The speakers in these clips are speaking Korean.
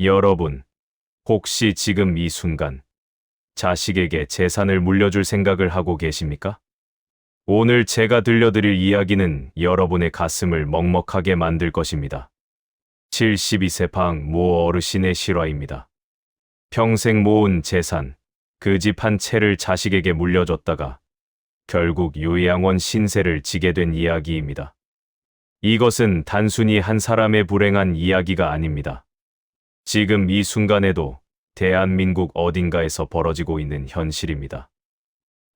여러분, 혹시 지금 이 순간 자식에게 재산을 물려줄 생각을 하고 계십니까? 오늘 제가 들려드릴 이야기는 여러분의 가슴을 먹먹하게 만들 것입니다. 72세 방 모 어르신의 실화입니다. 평생 모은 재산, 그 집 한 채를 자식에게 물려줬다가 결국 요양원 신세를 지게 된 이야기입니다. 이것은 단순히 한 사람의 불행한 이야기가 아닙니다. 지금 이 순간에도 대한민국 어딘가에서 벌어지고 있는 현실입니다.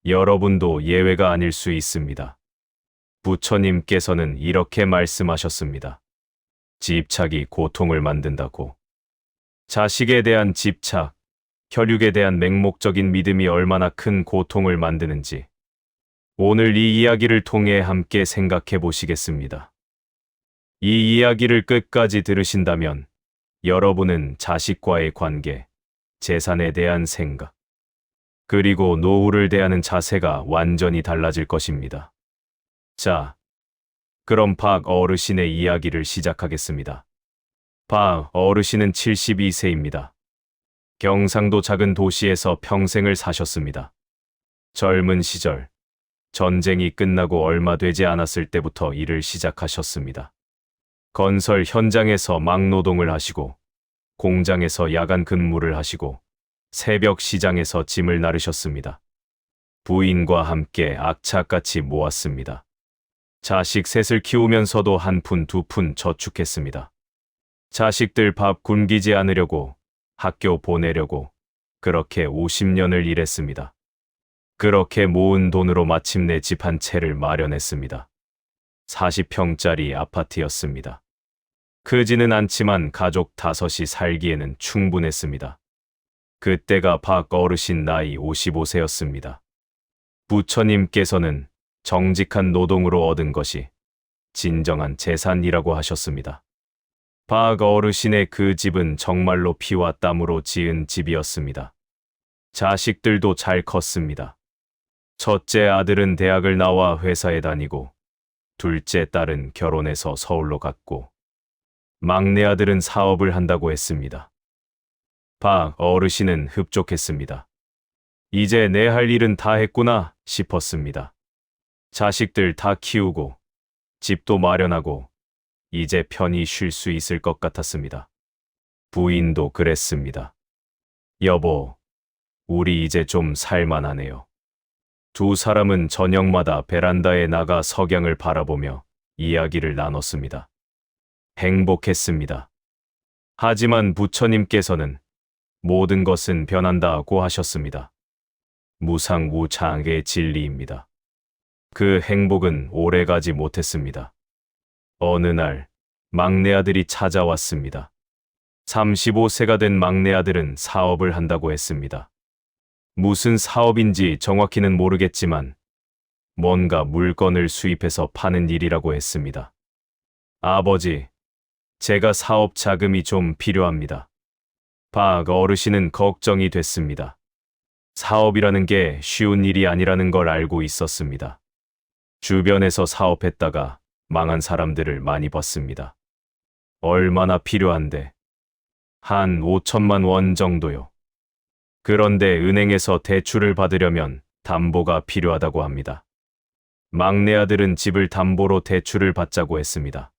여러분도 예외가 아닐 수 있습니다. 부처님께서는 이렇게 말씀하셨습니다. 집착이 고통을 만든다고. 자식에 대한 집착, 혈육에 대한 맹목적인 믿음이 얼마나 큰 고통을 만드는지 오늘 이 이야기를 통해 함께 생각해 보시겠습니다. 이 이야기를 끝까지 들으신다면 여러분은 자식과의 관계, 재산에 대한 생각, 그리고 노후를 대하는 자세가 완전히 달라질 것입니다. 자, 그럼 박 어르신의 이야기를 시작하겠습니다. 박 어르신은 72세입니다. 경상도 작은 도시에서 평생을 사셨습니다. 젊은 시절, 전쟁이 끝나고 얼마 되지 않았을 때부터 일을 시작하셨습니다. 건설 현장에서 막노동을 하시고, 공장에서 야간 근무를 하시고, 새벽 시장에서 짐을 나르셨습니다. 부인과 함께 악착같이 모았습니다. 자식 셋을 키우면서도 한 푼두푼 저축했습니다. 자식들 밥 굶기지 않으려고 학교 보내려고 그렇게 50년을 일했습니다. 그렇게 모은 돈으로 마침내 집 한 채를 마련했습니다. 40평짜리 아파트였습니다. 크지는 않지만 가족 다섯이 살기에는 충분했습니다. 그때가 박 어르신 나이 55세였습니다. 부처님께서는 정직한 노동으로 얻은 것이 진정한 재산이라고 하셨습니다. 박 어르신의 그 집은 정말로 피와 땀으로 지은 집이었습니다. 자식들도 잘 컸습니다. 첫째 아들은 대학을 나와 회사에 다니고, 둘째 딸은 결혼해서 서울로 갔고, 막내 아들은 사업을 한다고 했습니다. 박 어르신은 흡족했습니다. 이제 내 할 일은 다 했구나 싶었습니다. 자식들 다 키우고, 집도 마련하고, 이제 편히 쉴 수 있을 것 같았습니다. 부인도 그랬습니다. 여보, 우리 이제 좀 살만하네요. 두 사람은 저녁마다 베란다에 나가 석양을 바라보며 이야기를 나눴습니다. 행복했습니다. 하지만 부처님께서는 모든 것은 변한다고 하셨습니다. 무상무창의 진리입니다. 그 행복은 오래가지 못했습니다. 어느 날 막내 아들이 찾아왔습니다. 35세가 된 막내 아들은 사업을 한다고 했습니다. 무슨 사업인지 정확히는 모르겠지만 뭔가 물건을 수입해서 파는 일이라고 했습니다. 아버지, 제가 사업 자금이 좀 필요합니다. 박 어르신은 걱정이 됐습니다. 사업이라는 게 쉬운 일이 아니라는 걸 알고 있었습니다. 주변에서 사업했다가 망한 사람들을 많이 봤습니다. 얼마나 필요한데? 한 5천만 원 정도요. 그런데 은행에서 대출을 받으려면 담보가 필요하다고 합니다. 막내 아들은 집을 담보로 대출을 받자고 했습니다.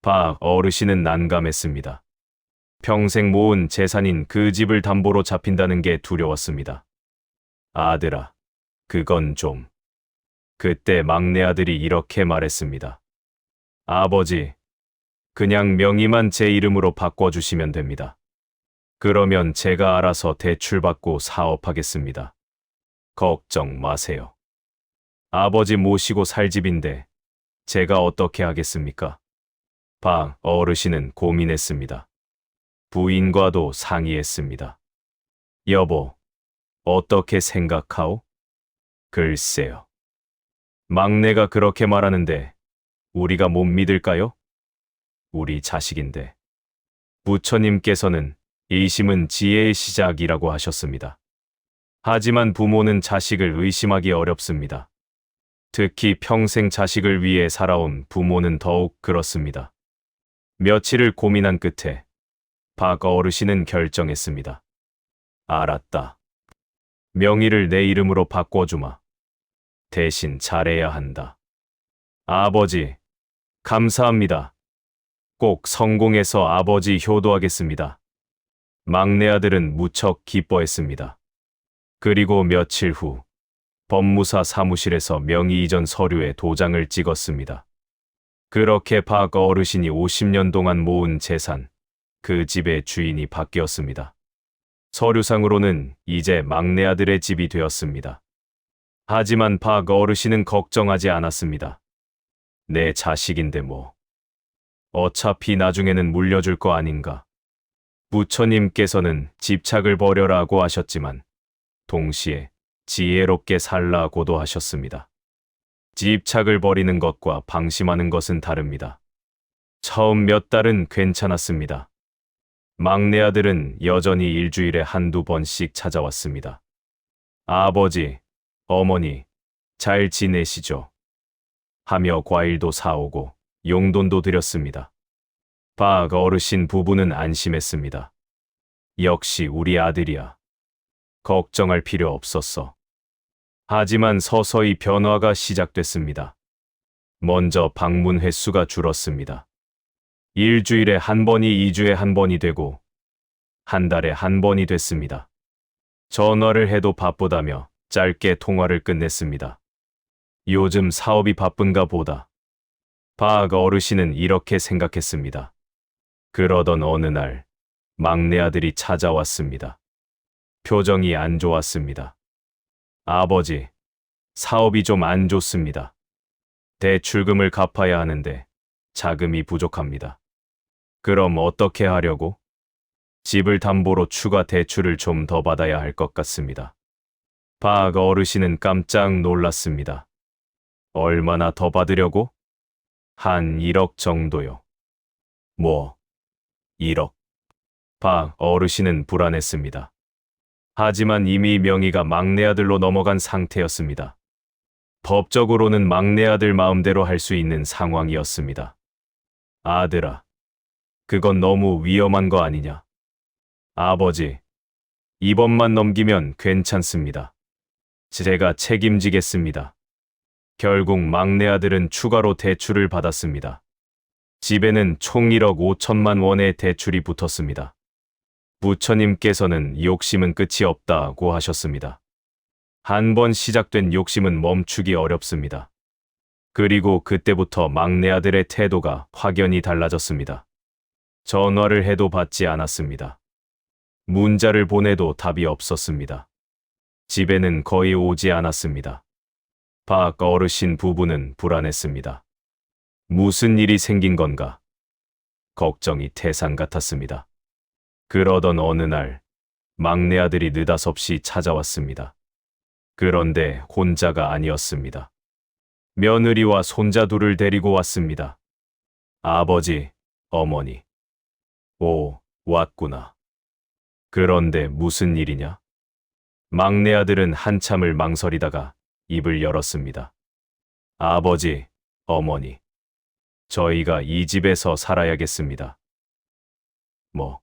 박 어르신은 난감했습니다. 평생 모은 재산인 그 집을 담보로 잡힌다는 게 두려웠습니다. 아들아, 그건 좀. 그때 막내 아들이 이렇게 말했습니다. 아버지, 그냥 명의만 제 이름으로 바꿔주시면 됩니다. 그러면 제가 알아서 대출받고 사업하겠습니다. 걱정 마세요. 아버지 모시고 살 집인데 제가 어떻게 하겠습니까? 방 어르신은 고민했습니다. 부인과도 상의했습니다. 여보, 어떻게 생각하오? 글쎄요. 막내가 그렇게 말하는데 우리가 못 믿을까요? 우리 자식인데. 부처님께서는 의심은 지혜의 시작이라고 하셨습니다. 하지만 부모는 자식을 의심하기 어렵습니다. 특히 평생 자식을 위해 살아온 부모는 더욱 그렇습니다. 며칠을 고민한 끝에 박 어르신은 결정했습니다. 알았다. 명의를 내 이름으로 바꿔주마. 대신 잘해야 한다. 아버지, 감사합니다. 꼭 성공해서 아버지 효도하겠습니다. 막내 아들은 무척 기뻐했습니다. 그리고 며칠 후 법무사 사무실에서 명의 이전 서류에 도장을 찍었습니다. 그렇게 박 어르신이 50년 동안 모은 재산, 그 집의 주인이 바뀌었습니다. 서류상으로는 이제 막내 아들의 집이 되었습니다. 하지만 박 어르신은 걱정하지 않았습니다. 내 자식인데 뭐. 어차피 나중에는 물려줄 거 아닌가. 부처님께서는 집착을 버려라고 하셨지만, 동시에 지혜롭게 살라고도 하셨습니다. 집착을 버리는 것과 방심하는 것은 다릅니다. 처음 몇 달은 괜찮았습니다. 막내 아들은 여전히 일주일에 한두 번씩 찾아왔습니다. 아버지, 어머니, 잘 지내시죠? 하며 과일도 사오고 용돈도 드렸습니다. 박 어르신 부부는 안심했습니다. 역시 우리 아들이야. 걱정할 필요 없었어. 하지만 서서히 변화가 시작됐습니다. 먼저 방문 횟수가 줄었습니다. 일주일에 한 번이 이주에 한 번이 되고, 한 달에 한 번이 됐습니다. 전화를 해도 바쁘다며 짧게 통화를 끝냈습니다. 요즘 사업이 바쁜가 보다. 박 어르신은 이렇게 생각했습니다. 그러던 어느 날, 막내 아들이 찾아왔습니다. 표정이 안 좋았습니다. 아버지, 사업이 좀 안 좋습니다. 대출금을 갚아야 하는데 자금이 부족합니다. 그럼 어떻게 하려고? 집을 담보로 추가 대출을 좀 더 받아야 할 것 같습니다. 박 어르신은 깜짝 놀랐습니다. 얼마나 더 받으려고? 한 1억 정도요. 뭐, 1억. 박 어르신은 불안했습니다. 하지만 이미 명의가 막내 아들로 넘어간 상태였습니다. 법적으로는 막내 아들 마음대로 할 수 있는 상황이었습니다. 아들아, 그건 너무 위험한 거 아니냐? 아버지, 이번만 넘기면 괜찮습니다. 제가 책임지겠습니다. 결국 막내 아들은 추가로 대출을 받았습니다. 집에는 총 1억 5천만 원의 대출이 붙었습니다. 부처님께서는 욕심은 끝이 없다고 하셨습니다. 한 번 시작된 욕심은 멈추기 어렵습니다. 그리고 그때부터 막내 아들의 태도가 확연히 달라졌습니다. 전화를 해도 받지 않았습니다. 문자를 보내도 답이 없었습니다. 집에는 거의 오지 않았습니다. 박 어르신 부부는 불안했습니다. 무슨 일이 생긴 건가? 걱정이 태산 같았습니다. 그러던 어느 날, 막내 아들이 느닷없이 찾아왔습니다. 그런데 혼자가 아니었습니다. 며느리와 손자 둘을 데리고 왔습니다. 아버지, 어머니. 오, 왔구나. 그런데 무슨 일이냐? 막내 아들은 한참을 망설이다가 입을 열었습니다. 아버지, 어머니. 저희가 이 집에서 살아야겠습니다. 뭐,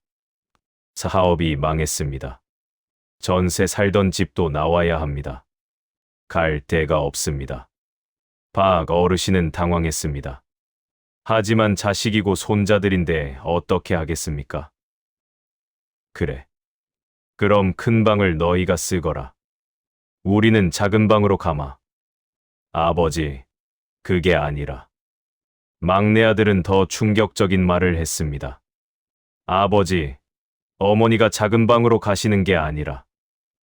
사업이 망했습니다. 전세 살던 집도 나와야 합니다. 갈 데가 없습니다. 박 어르신은 당황했습니다. 하지만 자식이고 손자들인데 어떻게 하겠습니까? 그래. 그럼 큰 방을 너희가 쓰거라. 우리는 작은 방으로 가마. 아버지, 그게 아니라. 막내 아들은 더 충격적인 말을 했습니다. 아버지, 어머니가 작은 방으로 가시는 게 아니라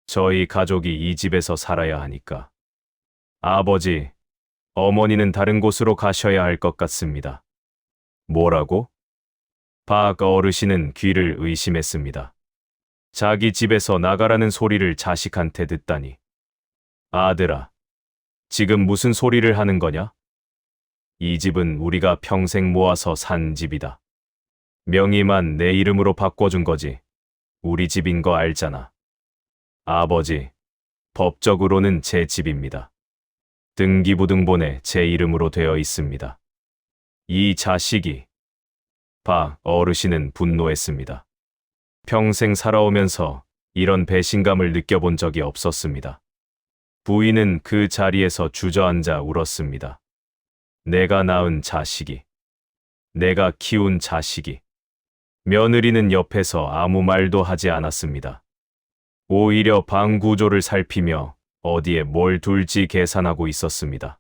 저희 가족이 이 집에서 살아야 하니까. 아버지, 어머니는 다른 곳으로 가셔야 할 것 같습니다. 뭐라고? 박 어르신은 귀를 의심했습니다. 자기 집에서 나가라는 소리를 자식한테 듣다니. 아들아, 지금 무슨 소리를 하는 거냐? 이 집은 우리가 평생 모아서 산 집이다. 명의만 내 이름으로 바꿔준 거지. 우리 집인 거 알잖아. 아버지, 법적으로는 제 집입니다. 등기부등본에 제 이름으로 되어 있습니다. 이 자식이 박 어르신은 분노했습니다. 평생 살아오면서 이런 배신감을 느껴본 적이 없었습니다. 부인은 그 자리에서 주저앉아 울었습니다. 내가 낳은 자식이, 내가 키운 자식이, 며느리는 옆에서 아무 말도 하지 않았습니다. 오히려 방 구조를 살피며 어디에 뭘 둘지 계산하고 있었습니다.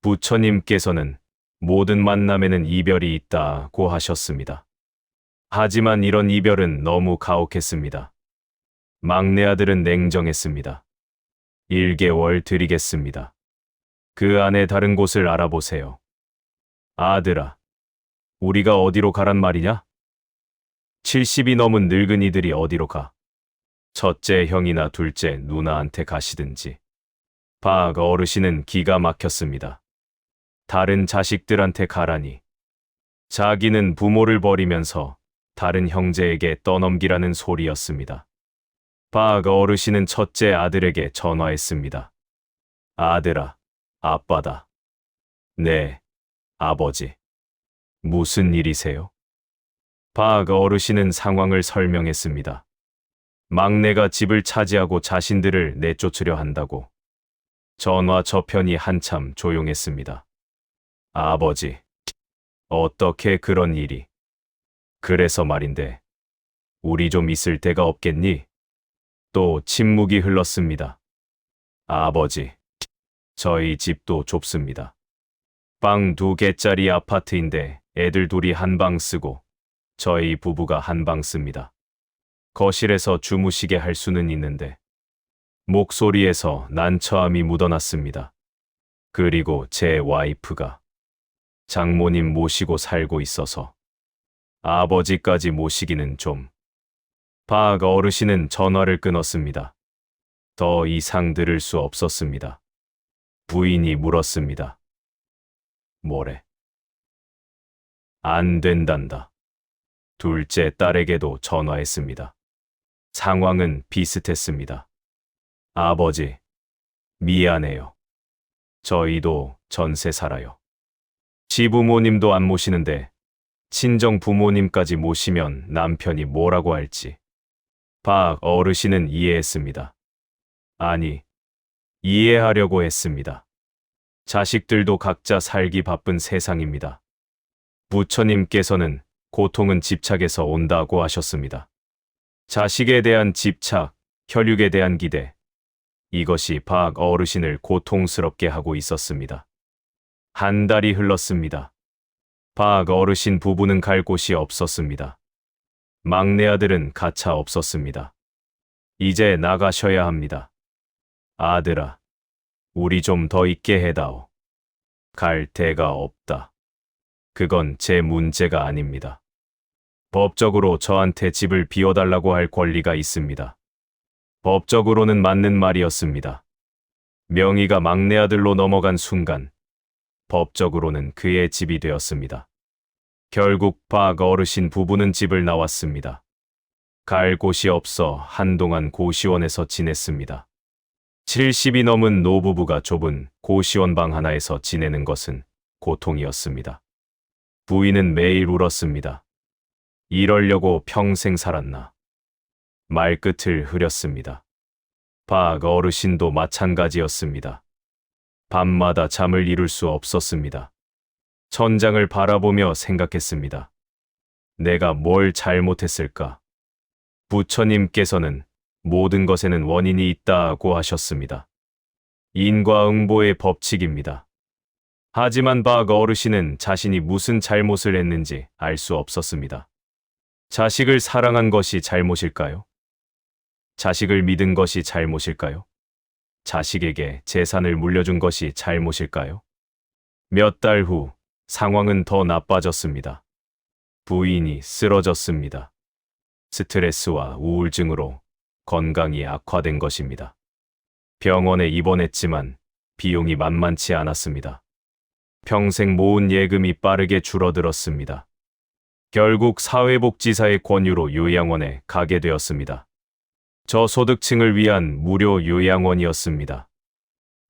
부처님께서는 모든 만남에는 이별이 있다고 하셨습니다. 하지만 이런 이별은 너무 가혹했습니다. 막내 아들은 냉정했습니다. 1개월 드리겠습니다. 그 안에 다른 곳을 알아보세요. 아들아, 우리가 어디로 가란 말이냐? 70이 넘은 늙은이들이 어디로 가? 첫째 형이나 둘째 누나한테 가시든지. 박 어르신은 기가 막혔습니다. 다른 자식들한테 가라니. 자기는 부모를 버리면서 다른 형제에게 떠넘기라는 소리였습니다. 박 어르신은 첫째 아들에게 전화했습니다. 아들아, 아빠다. 네, 아버지. 무슨 일이세요? 박 어르신은 상황을 설명했습니다. 막내가 집을 차지하고 자신들을 내쫓으려 한다고. 전화 저편이 한참 조용했습니다. 아버지, 어떻게 그런 일이? 그래서 말인데, 우리 좀 있을 데가 없겠니? 또 침묵이 흘렀습니다. 아버지, 저희 집도 좁습니다. 방 두 개짜리 아파트인데 애들 둘이 한 방 쓰고 저희 부부가 한 방 씁니다. 거실에서 주무시게 할 수는 있는데 목소리에서 난처함이 묻어났습니다. 그리고 제 와이프가 장모님 모시고 살고 있어서 아버지까지 모시기는 좀. 박 어르신은 전화를 끊었습니다. 더 이상 들을 수 없었습니다. 부인이 물었습니다. 뭐래? 안 된단다. 둘째 딸에게도 전화했습니다. 상황은 비슷했습니다. 아버지, 미안해요. 저희도 전세 살아요. 지부모님도 안 모시는데 친정 부모님까지 모시면 남편이 뭐라고 할지. 박 어르신은 이해했습니다. 아니, 이해하려고 했습니다. 자식들도 각자 살기 바쁜 세상입니다. 부처님께서는 고통은 집착에서 온다고 하셨습니다. 자식에 대한 집착, 혈육에 대한 기대. 이것이 박 어르신을 고통스럽게 하고 있었습니다. 한 달이 흘렀습니다. 박 어르신 부부는 갈 곳이 없었습니다. 막내 아들은 가차 없었습니다. 이제 나가셔야 합니다. 아들아, 우리 좀 더 있게 해다오. 갈 데가 없다. 그건 제 문제가 아닙니다. 법적으로 저한테 집을 비워달라고 할 권리가 있습니다. 법적으로는 맞는 말이었습니다. 명의가 막내 아들로 넘어간 순간, 법적으로는 그의 집이 되었습니다. 결국 박 어르신 부부는 집을 나왔습니다. 갈 곳이 없어 한동안 고시원에서 지냈습니다. 70이 넘은 노부부가 좁은 고시원 방 하나에서 지내는 것은 고통이었습니다. 부인은 매일 울었습니다. 이러려고 평생 살았나. 말끝을 흐렸습니다. 박 어르신도 마찬가지였습니다. 밤마다 잠을 이룰 수 없었습니다. 천장을 바라보며 생각했습니다. 내가 뭘 잘못했을까? 부처님께서는 모든 것에는 원인이 있다고 하셨습니다. 인과응보의 법칙입니다. 하지만 박 어르신은 자신이 무슨 잘못을 했는지 알 수 없었습니다. 자식을 사랑한 것이 잘못일까요? 자식을 믿은 것이 잘못일까요? 자식에게 재산을 물려준 것이 잘못일까요? 몇 달 후 상황은 더 나빠졌습니다. 부인이 쓰러졌습니다. 스트레스와 우울증으로 건강이 악화된 것입니다. 병원에 입원했지만 비용이 만만치 않았습니다. 평생 모은 예금이 빠르게 줄어들었습니다. 결국 사회복지사의 권유로 요양원에 가게 되었습니다. 저소득층을 위한 무료 요양원이었습니다.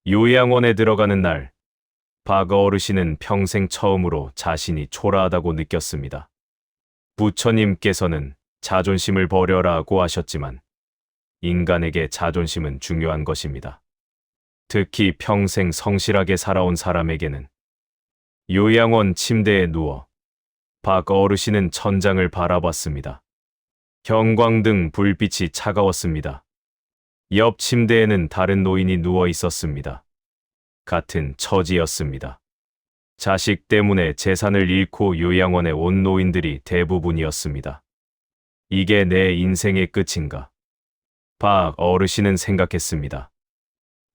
요양원에 들어가는 날, 박 어르신은 평생 처음으로 자신이 초라하다고 느꼈습니다. 부처님께서는 자존심을 버려라고 하셨지만 인간에게 자존심은 중요한 것입니다. 특히 평생 성실하게 살아온 사람에게는 요양원 침대에 누워 박 어르신은 천장을 바라봤습니다. 형광등 불빛이 차가웠습니다. 옆 침대에는 다른 노인이 누워 있었습니다. 같은 처지였습니다. 자식 때문에 재산을 잃고 요양원에 온 노인들이 대부분이었습니다. 이게 내 인생의 끝인가? 박 어르신은 생각했습니다.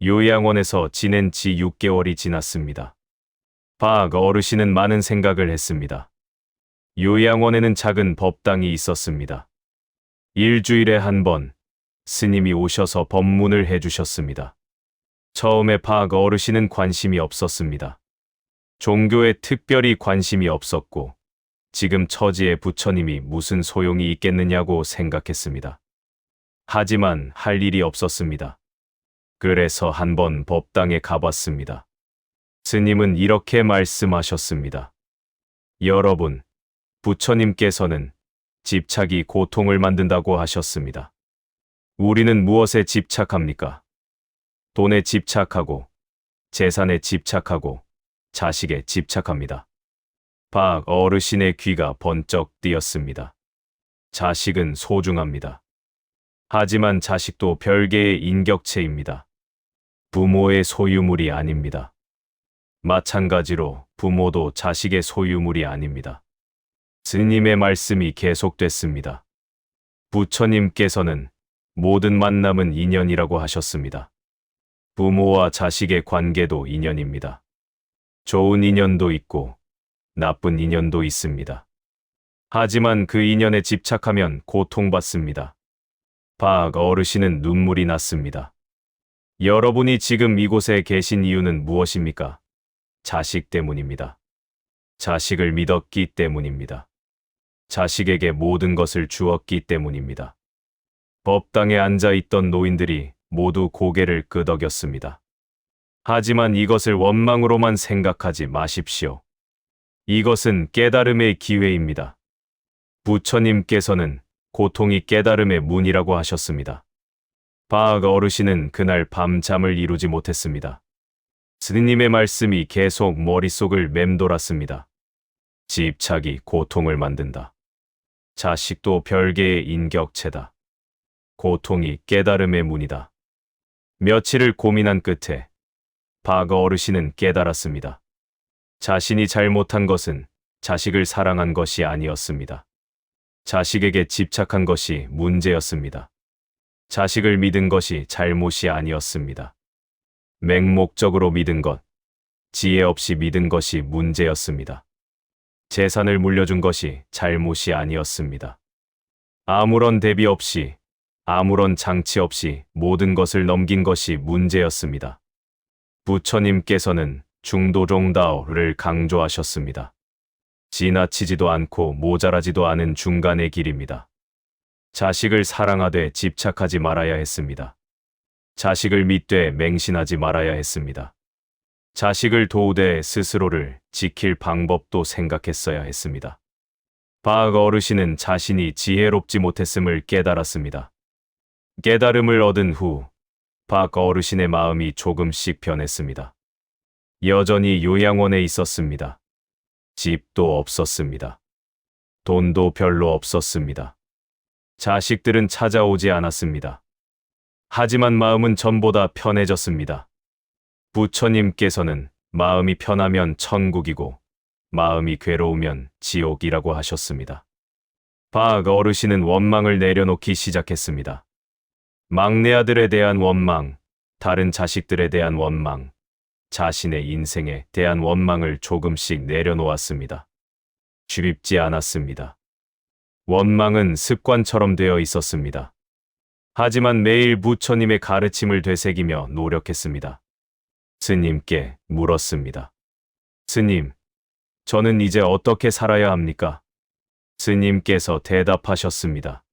요양원에서 지낸 지 6개월이 지났습니다. 박 어르신은 많은 생각을 했습니다. 요양원에는 작은 법당이 있었습니다. 일주일에 한 번 스님이 오셔서 법문을 해주셨습니다. 처음에 박 어르신은 관심이 없었습니다. 종교에 특별히 관심이 없었고, 지금 처지에 부처님이 무슨 소용이 있겠느냐고 생각했습니다. 하지만 할 일이 없었습니다. 그래서 한번 법당에 가봤습니다. 스님은 이렇게 말씀하셨습니다. 여러분, 부처님께서는 집착이 고통을 만든다고 하셨습니다. 우리는 무엇에 집착합니까? 돈에 집착하고, 재산에 집착하고, 자식에 집착합니다. 박 어르신의 귀가 번쩍 뜨였습니다. 자식은 소중합니다. 하지만 자식도 별개의 인격체입니다. 부모의 소유물이 아닙니다. 마찬가지로 부모도 자식의 소유물이 아닙니다. 스님의 말씀이 계속됐습니다. 부처님께서는 모든 만남은 인연이라고 하셨습니다. 부모와 자식의 관계도 인연입니다. 좋은 인연도 있고 나쁜 인연도 있습니다. 하지만 그 인연에 집착하면 고통받습니다. 박 어르신은 눈물이 났습니다. 여러분이 지금 이곳에 계신 이유는 무엇입니까? 자식 때문입니다. 자식을 믿었기 때문입니다. 자식에게 모든 것을 주었기 때문입니다. 법당에 앉아 있던 노인들이 모두 고개를 끄덕였습니다. 하지만 이것을 원망으로만 생각하지 마십시오. 이것은 깨달음의 기회입니다. 부처님께서는 고통이 깨달음의 문이라고 하셨습니다. 바악 어르신은 그날 밤 잠을 이루지 못했습니다. 스님의 말씀이 계속 머릿속을 맴돌았습니다. 집착이 고통을 만든다. 자식도 별개의 인격체다. 고통이 깨달음의 문이다. 며칠을 고민한 끝에 바거 어르신은 깨달았습니다. 자신이 잘못한 것은 자식을 사랑한 것이 아니었습니다. 자식에게 집착한 것이 문제였습니다. 자식을 믿은 것이 잘못이 아니었습니다. 맹목적으로 믿은 것, 지혜 없이 믿은 것이 문제였습니다. 재산을 물려준 것이 잘못이 아니었습니다. 아무런 대비 없이, 아무런 장치 없이 모든 것을 넘긴 것이 문제였습니다. 부처님께서는 중도종다오를 강조하셨습니다. 지나치지도 않고 모자라지도 않은 중간의 길입니다. 자식을 사랑하되 집착하지 말아야 했습니다. 자식을 믿되 맹신하지 말아야 했습니다. 자식을 도우되 스스로를 지킬 방법도 생각했어야 했습니다. 바악 어르신은 자신이 지혜롭지 못했음을 깨달았습니다. 깨달음을 얻은 후박 어르신의 마음이 조금씩 변했습니다. 여전히 요양원에 있었습니다. 집도 없었습니다. 돈도 별로 없었습니다. 자식들은 찾아오지 않았습니다. 하지만 마음은 전보다 편해졌습니다. 부처님께서는 마음이 편하면 천국이고 마음이 괴로우면 지옥이라고 하셨습니다. 바악 어르신은 원망을 내려놓기 시작했습니다. 막내 아들에 대한 원망, 다른 자식들에 대한 원망, 자신의 인생에 대한 원망을 조금씩 내려놓았습니다. 쉽지 않았습니다. 원망은 습관처럼 되어 있었습니다. 하지만 매일 부처님의 가르침을 되새기며 노력했습니다. 스님께 물었습니다. 스님, 저는 이제 어떻게 살아야 합니까? 스님께서 대답하셨습니다.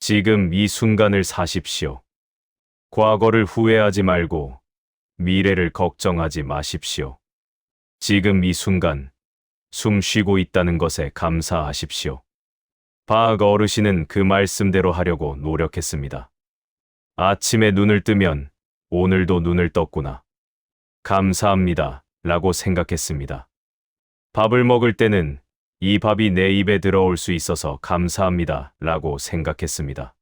지금 이 순간을 사십시오. 과거를 후회하지 말고 미래를 걱정하지 마십시오. 지금 이 순간 숨 쉬고 있다는 것에 감사하십시오. 박 어르신은 그 말씀대로 하려고 노력했습니다. 아침에 눈을 뜨면 오늘도 눈을 떴구나. 감사합니다. 라고 생각했습니다. 밥을 먹을 때는 이 밥이 내 입에 들어올 수 있어서 감사합니다. 라고 생각했습니다.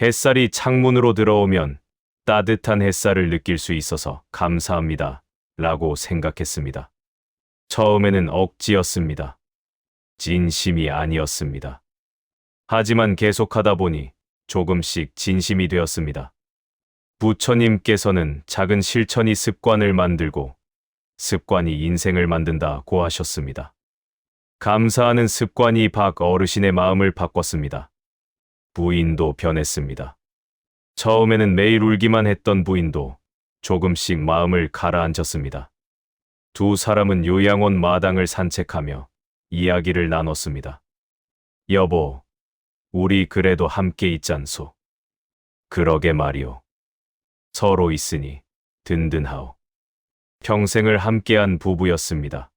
햇살이 창문으로 들어오면 따뜻한 햇살을 느낄 수 있어서 감사합니다. 라고 생각했습니다. 처음에는 억지였습니다. 진심이 아니었습니다. 하지만 계속하다 보니 조금씩 진심이 되었습니다. 부처님께서는 작은 실천이 습관을 만들고 습관이 인생을 만든다고 하셨습니다. 감사하는 습관이 박 어르신의 마음을 바꿨습니다. 부인도 변했습니다. 처음에는 매일 울기만 했던 부인도 조금씩 마음을 가라앉혔습니다. 두 사람은 요양원 마당을 산책하며 이야기를 나눴습니다. 여보, 우리 그래도 함께 있잖소. 그러게 말이오. 서로 있으니 든든하오. 평생을 함께한 부부였습니다.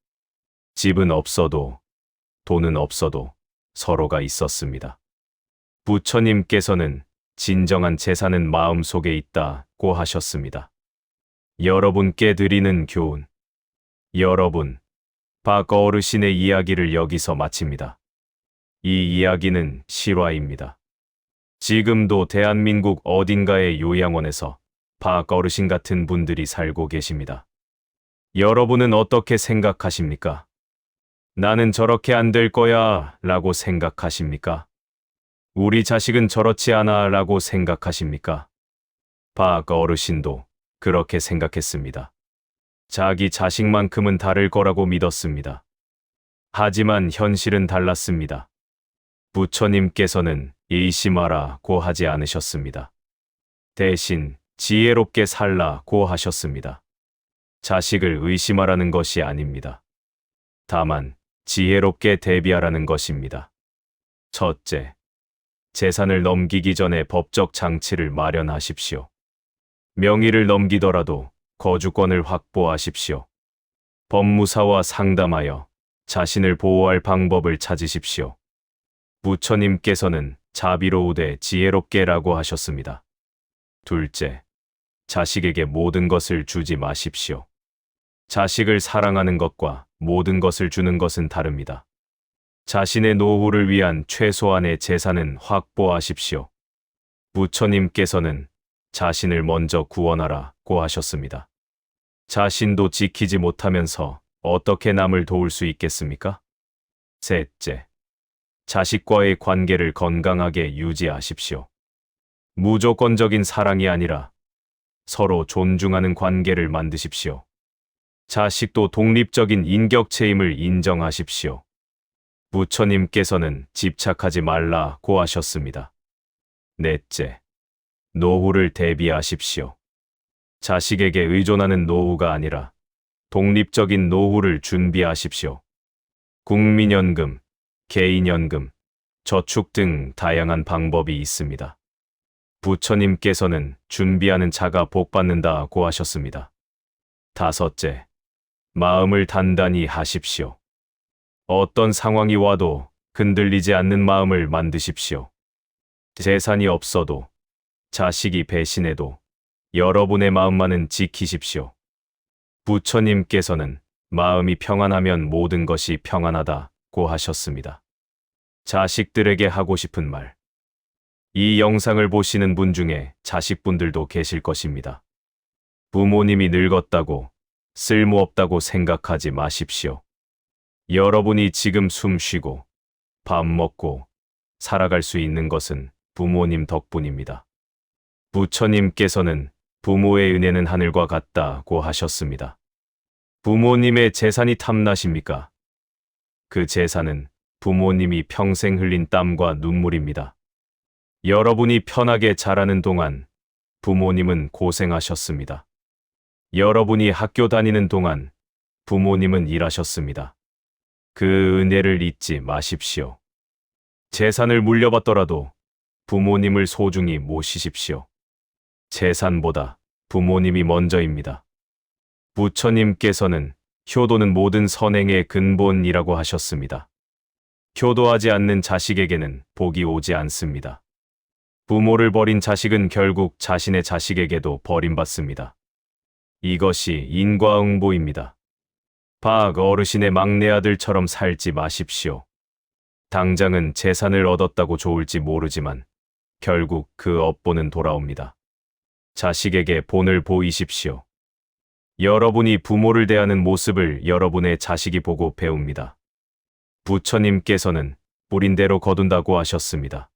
집은 없어도 돈은 없어도 서로가 있었습니다. 부처님께서는 진정한 재산은 마음 속에 있다고 하셨습니다. 여러분께 드리는 교훈. 여러분, 박 어르신의 이야기를 여기서 마칩니다. 이 이야기는 실화입니다. 지금도 대한민국 어딘가의 요양원에서 박 어르신 같은 분들이 살고 계십니다. 여러분은 어떻게 생각하십니까? 나는 저렇게 안 될 거야 라고 생각하십니까? 우리 자식은 저렇지 않아 라고 생각하십니까? 박 어르신도 그렇게 생각했습니다. 자기 자식만큼은 다를 거라고 믿었습니다. 하지만 현실은 달랐습니다. 부처님께서는 의심하라고 하지 않으셨습니다. 대신 지혜롭게 살라고 하셨습니다. 자식을 의심하라는 것이 아닙니다. 다만 지혜롭게 대비하라는 것입니다. 첫째, 재산을 넘기기 전에 법적 장치를 마련하십시오. 명의를 넘기더라도 거주권을 확보하십시오. 법무사와 상담하여 자신을 보호할 방법을 찾으십시오. 부처님께서는 자비로우되 지혜롭게라고 하셨습니다. 둘째, 자식에게 모든 것을 주지 마십시오. 자식을 사랑하는 것과 모든 것을 주는 것은 다릅니다. 자신의 노후를 위한 최소한의 재산은 확보하십시오. 부처님께서는 자신을 먼저 구원하라고 하셨습니다. 자신도 지키지 못하면서 어떻게 남을 도울 수 있겠습니까? 셋째, 자식과의 관계를 건강하게 유지하십시오. 무조건적인 사랑이 아니라 서로 존중하는 관계를 만드십시오. 자식도 독립적인 인격체임을 인정하십시오. 부처님께서는 집착하지 말라고 하셨습니다. 넷째, 노후를 대비하십시오. 자식에게 의존하는 노후가 아니라 독립적인 노후를 준비하십시오. 국민연금, 개인연금, 저축 등 다양한 방법이 있습니다. 부처님께서는 준비하는 자가 복받는다고 하셨습니다. 다섯째, 마음을 단단히 하십시오. 어떤 상황이 와도 흔들리지 않는 마음을 만드십시오. 재산이 없어도 자식이 배신해도 여러분의 마음만은 지키십시오. 부처님께서는 마음이 평안하면 모든 것이 평안하다 고 하셨습니다. 자식들에게 하고 싶은 말. 이 영상을 보시는 분 중에 자식분들도 계실 것입니다. 부모님이 늙었다고 쓸모없다고 생각하지 마십시오. 여러분이 지금 숨 쉬고 밥 먹고 살아갈 수 있는 것은 부모님 덕분입니다. 부처님께서는 부모의 은혜는 하늘과 같다고 하셨습니다. 부모님의 재산이 탐나십니까? 그 재산은 부모님이 평생 흘린 땀과 눈물입니다. 여러분이 편하게 자라는 동안 부모님은 고생하셨습니다. 여러분이 학교 다니는 동안 부모님은 일하셨습니다. 그 은혜를 잊지 마십시오. 재산을 물려받더라도 부모님을 소중히 모시십시오. 재산보다 부모님이 먼저입니다. 부처님께서는 효도는 모든 선행의 근본이라고 하셨습니다. 효도하지 않는 자식에게는 복이 오지 않습니다. 부모를 버린 자식은 결국 자신의 자식에게도 버림받습니다. 이것이 인과응보입니다. 박 어르신의 막내 아들처럼 살지 마십시오. 당장은 재산을 얻었다고 좋을지 모르지만 결국 그 업보는 돌아옵니다. 자식에게 본을 보이십시오. 여러분이 부모를 대하는 모습을 여러분의 자식이 보고 배웁니다. 부처님께서는 뿌린 대로 거둔다고 하셨습니다.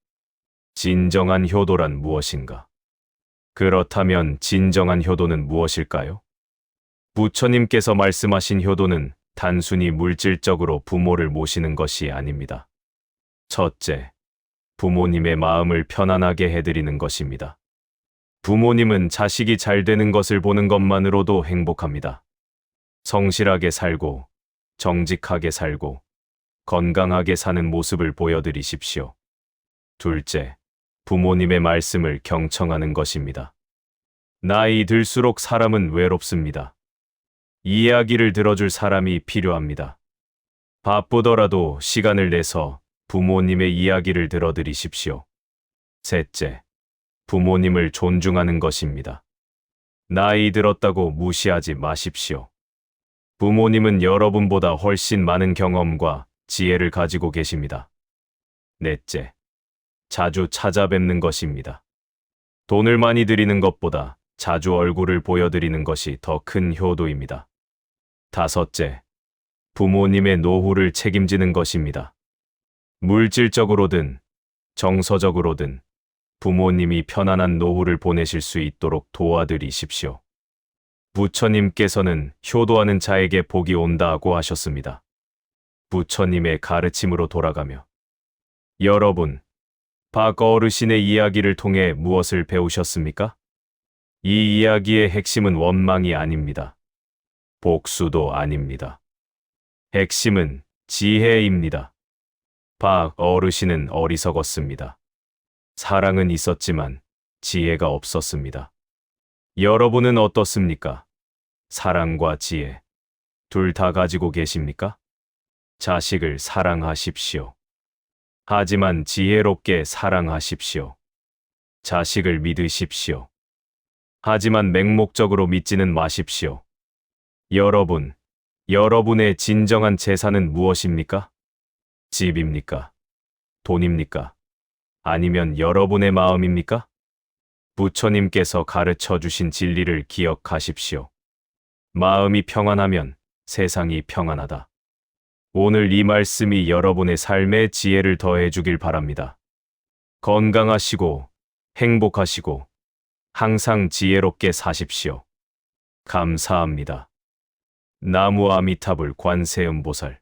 진정한 효도란 무엇인가? 그렇다면 진정한 효도는 무엇일까요? 부처님께서 말씀하신 효도는 단순히 물질적으로 부모를 모시는 것이 아닙니다. 첫째, 부모님의 마음을 편안하게 해드리는 것입니다. 부모님은 자식이 잘 되는 것을 보는 것만으로도 행복합니다. 성실하게 살고, 정직하게 살고, 건강하게 사는 모습을 보여드리십시오. 둘째, 부모님의 말씀을 경청하는 것입니다. 나이 들수록 사람은 외롭습니다. 이야기를 들어줄 사람이 필요합니다. 바쁘더라도 시간을 내서 부모님의 이야기를 들어드리십시오. 셋째, 부모님을 존중하는 것입니다. 나이 들었다고 무시하지 마십시오. 부모님은 여러분보다 훨씬 많은 경험과 지혜를 가지고 계십니다. 넷째, 자주 찾아뵙는 것입니다. 돈을 많이 드리는 것보다 자주 얼굴을 보여드리는 것이 더 큰 효도입니다. 다섯째, 부모님의 노후를 책임지는 것입니다. 물질적으로든 정서적으로든 부모님이 편안한 노후를 보내실 수 있도록 도와드리십시오. 부처님께서는 효도하는 자에게 복이 온다고 하셨습니다. 부처님의 가르침으로 돌아가며 여러분, 박 어르신의 이야기를 통해 무엇을 배우셨습니까? 이 이야기의 핵심은 원망이 아닙니다. 복수도 아닙니다. 핵심은 지혜입니다. 박 어르신은 어리석었습니다. 사랑은 있었지만 지혜가 없었습니다. 여러분은 어떻습니까? 사랑과 지혜, 둘 다 가지고 계십니까? 자식을 사랑하십시오. 하지만 지혜롭게 사랑하십시오. 자식을 믿으십시오. 하지만 맹목적으로 믿지는 마십시오. 여러분, 여러분의 진정한 재산은 무엇입니까? 집입니까? 돈입니까? 아니면 여러분의 마음입니까? 부처님께서 가르쳐 주신 진리를 기억하십시오. 마음이 평안하면 세상이 평안하다. 오늘 이 말씀이 여러분의 삶의 지혜를 더해 주길 바랍니다. 건강하시고 행복하시고 항상 지혜롭게 사십시오. 감사합니다. 나무 아미타불 관세음보살